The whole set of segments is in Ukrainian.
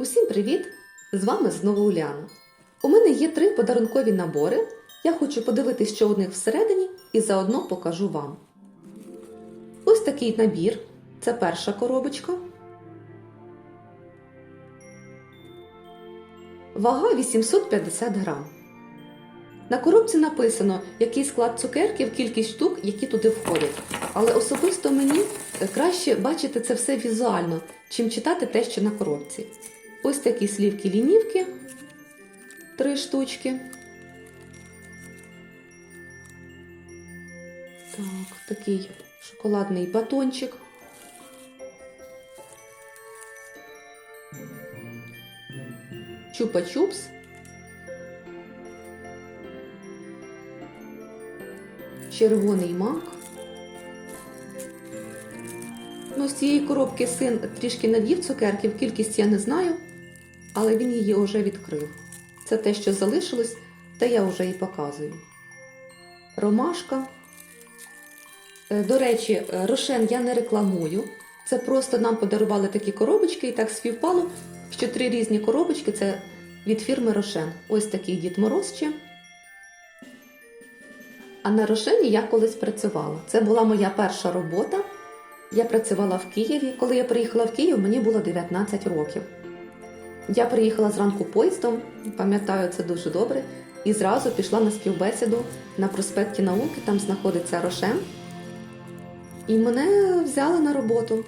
Усім привіт! З вами знову Уляна. У мене є три подарункові набори. Я хочу подивитись, що у них всередині, і заодно покажу вам. Ось такий набір. Це перша коробочка. Вага 850 грам. На коробці написано, який склад цукерків, кількість штук, які туди входять. Але особисто мені е, краще бачити це все візуально, чим читати те, що на коробці. Ось такі слівки лінівки, три штучки. Так, такий шоколадний батончик. Чупа-чупс. Червоний мак. Ну, з цієї коробки син трішки надів цукерків, кількість я не знаю, але він її вже відкрив. Це те, що залишилось, те я вже і показую. Ромашка. Е, До речі, е, рошен я не рекламую. Це просто нам подарували такі коробочки, і так співпало, що три різні коробочки це від фірми Рошен. Ось такий Дід Мороз ще. А на Рошені я колись працювала. Це була моя перша робота. Я працювала в Києві. Коли я приїхала в Київ, мені було 19 років. Я приїхала зранку поїздом, пам'ятаю це дуже добре, і зразу пішла на співбесіду на проспекті науки, там знаходиться Рошен. І мене взяли на роботу.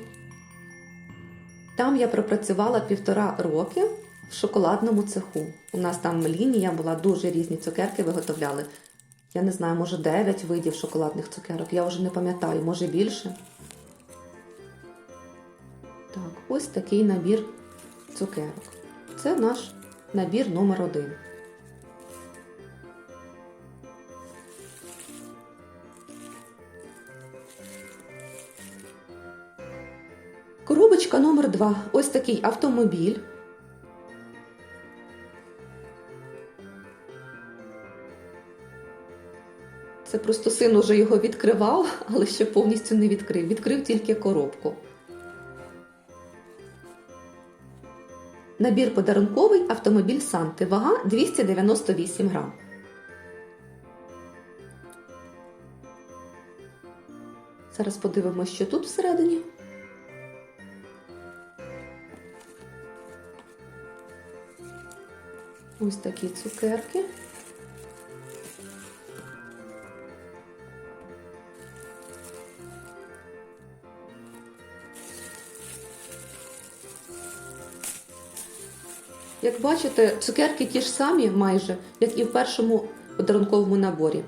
Там я пропрацювала півтора роки в шоколадному цеху. У нас там лінія була дуже різні цукерки виготовляли. Я не знаю, може 9 видів шоколадних цукерок. Я вже не пам'ятаю, може більше. Так, ось такий набір цукерок. Це наш набір номер один. Коробочка номер два. Ось такий автомобіль. Це просто син уже його відкривав, але ще повністю не відкрив. Відкрив тільки коробку. Набір подарунковий автомобіль Санти. Вага 298 грам. Зараз подивимося, що тут всередині. Ось такі цукерки. Як бачите, цукерки ті ж самі майже, як і в першому подарунковому наборі.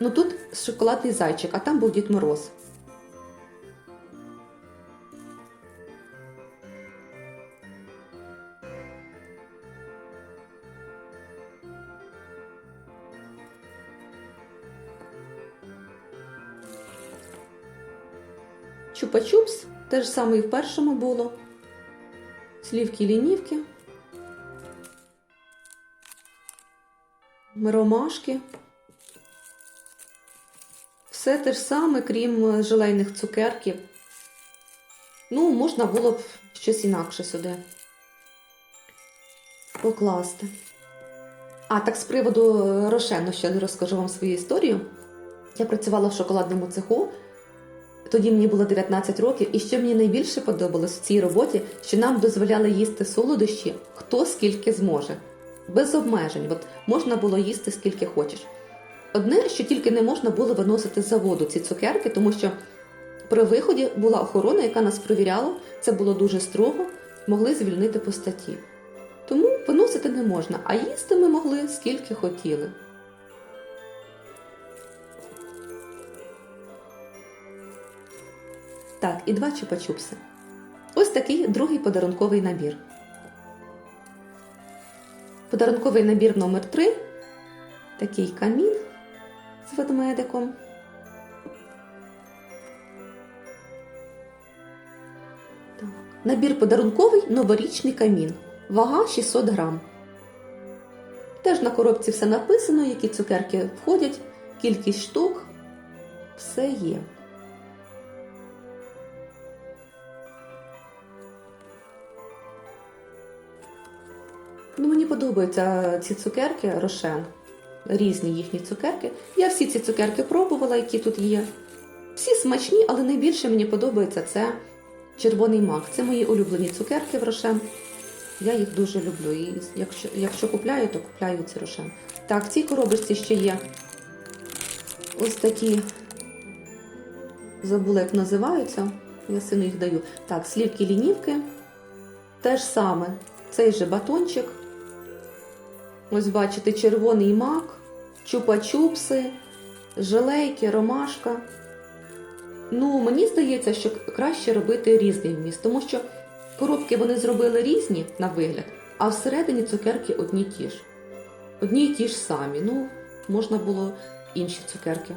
Ну тут шоколадний зайчик, а там був Дід Мороз. Чупа-чупс, те ж саме і в першому було. Слівки лінівки. Ромашки. Все те ж саме, крім е, желейних цукерків. Ну, можна було б щось інакше сюди покласти. А, так з приводу е, рошену ще розкажу вам свою історію. Я працювала в шоколадному цеху. Тоді мені було 19 років, і що мені найбільше подобалось в цій роботі, що нам дозволяли їсти солодощі хто скільки зможе без обмежень. От можна було їсти скільки хочеш. Одне, що тільки не можна було виносити з заводу ці цукерки, тому що при виході була охорона, яка нас провіряла, це було дуже строго, могли звільнити по статті. Тому виносити не можна, а їсти ми могли скільки хотіли. Так, і два чупа-чупси. Ось такий другий подарунковий набір. Подарунковий набір номер 3 Такий камін з ведмедиком. Набір подарунковий новорічний камін. Вага 600 грам. Теж на коробці все написано, які цукерки входять, кількість штук. Все є. Ну, мені подобаються ці цукерки Рошен. Різні їхні цукерки. Я всі ці цукерки пробувала, які тут є. Всі смачні, але найбільше мені подобається це червоний мак. Це мої улюблені цукерки в Рошен. Я їх дуже люблю. І якщо, якщо купляю, то купляю ці Рошен. Так, в цій коробочці ще є ось такі. Забула, як називаються. Я сину їх даю. Так, слівки лінівки. Те ж саме. Цей же батончик. Ось бачите, червоний мак, чупа-чупси, желейки, ромашка. Ну, мені здається, що краще робити різний вміст, тому що коробки вони зробили різні на вигляд, а всередині цукерки одні ті ж. Одні й ті ж самі. Ну, можна було інші цукерки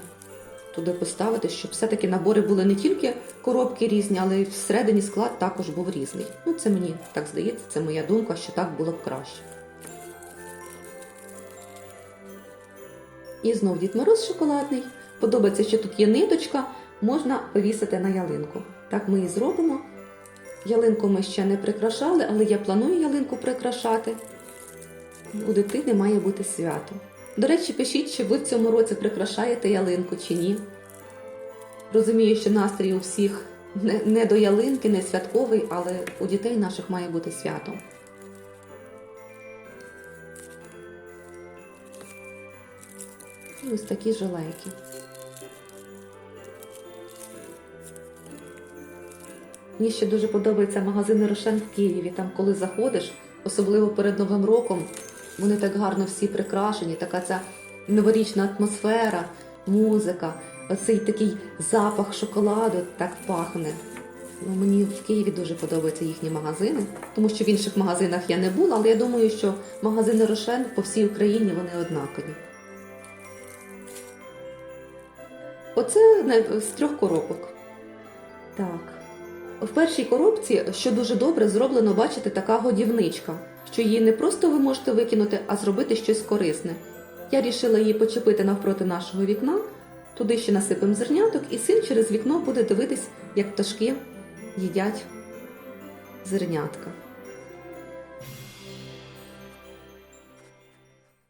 туди поставити, щоб все-таки набори були не тільки коробки різні, але й всередині склад також був різний. Ну, це мені так здається, це моя думка, що так було б краще. І знов Дід Мороз шоколадний. Подобається, що тут є ниточка, можна повісити на ялинку. Так ми і зробимо. Ялинку ми ще не прикрашали, але я планую ялинку прикрашати. У дитини має бути свято. До речі, пишіть, чи ви в цьому році прикрашаєте ялинку чи ні. Розумію, що настрій у всіх не, до ялинки, не святковий, але у дітей наших має бути свято. Ось такі желейки. Мені ще дуже подобається магазин Рошен в Києві. Там, коли заходиш, особливо перед Новим роком, вони так гарно всі прикрашені, така ця новорічна атмосфера, музика, оцей такий запах шоколаду так пахне. Ну, мені в Києві дуже подобаються їхні магазини, тому що в інших магазинах я не була, але я думаю, що магазини Рошен по всій Україні вони однакові. Оце з трьох коробок. Так. В першій коробці, що дуже добре зроблено, бачите, така годівничка, що її не просто ви можете викинути, а зробити щось корисне. Я рішила її почепити навпроти нашого вікна, туди ще насипемо зерняток, і син через вікно буде дивитись, як пташки їдять зернятка.